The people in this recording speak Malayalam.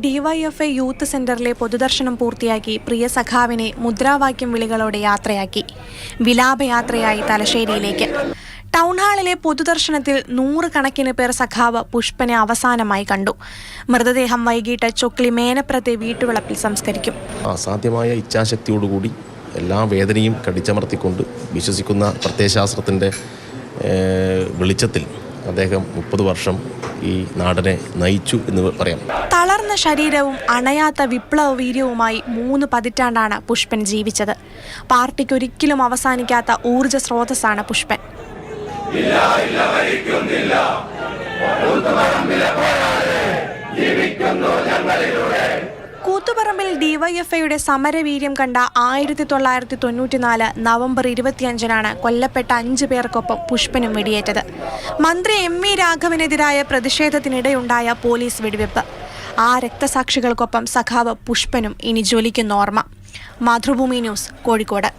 ഡിവൈഎഫ്ഐ യൂത്ത് സെന്ററിലെ പൊതുദർശനം പൂർത്തിയാക്കി പ്രിയ സഖാവിനെ മുദ്രാവാക്യം വിളികളോടെ യാത്രയാക്കി. വിലാപയാത്രയായി തലശ്ശേരിയിലേക്ക്. ടൗൺ ഹാളിലെ പൊതുദർശനത്തിൽ നൂറുകണക്കിന് പേർ സഖാവ് പുഷ്പനെ അവസാനമായി കണ്ടു. മൃതദേഹം വൈകിട്ട് ചൊക്ലി മേനപ്രത്തെ വീട്ടുവിളപ്പിൽ സംസ്കരിക്കും. അസാധ്യമായ ഇച്ഛാശക്തിയോടുകൂടി എല്ലാ വേദനയും കടിച്ചമർത്തിക്കൊണ്ട് വിശ്വസിക്കുന്ന പ്രത്യയശാസ്ത്രത്തിന്റെ വെളിച്ചത്തിൽ അദ്ദേഹം മുപ്പത് വർഷം ഈ നാടിനെ നയിച്ചു എന്ന് പറയാം. തളർന്ന ശരീരവും അണയാത്ത വിപ്ലവ വീര്യവുമായി മൂന്ന് പതിറ്റാണ്ടാണ് പുഷ്പൻ ജീവിച്ചത്. പാർട്ടിക്ക് പാർട്ടിക്കൊരിക്കലും അവസാനിക്കാത്ത ഊർജ സ്രോതസ്സാണ് പുഷ്പൻ. കൂത്തുപറമ്പിൽ ഡിവൈഎഫ്ഐയുടെ സമരവീര്യം കണ്ട ആയിരത്തി തൊള്ളായിരത്തി തൊണ്ണൂറ്റിനാല് നവംബർ ഇരുപത്തിയഞ്ചിനാണ് കൊല്ലപ്പെട്ട അഞ്ചു പേർക്കൊപ്പം പുഷ്പനും വെടിയേറ്റത്. മന്ത്രി എം വി രാഘവനെതിരായ പ്രതിഷേധത്തിനിടെയുണ്ടായ പോലീസ് വെടിവെപ്പ്. ആ രക്തസാക്ഷികൾക്കൊപ്പം സഖാവ് പുഷ്പനും ഇനി ജ്വലിക്കുന്ന ഓർമ്മ. മാതൃഭൂമി ന്യൂസ് കോഴിക്കോട്.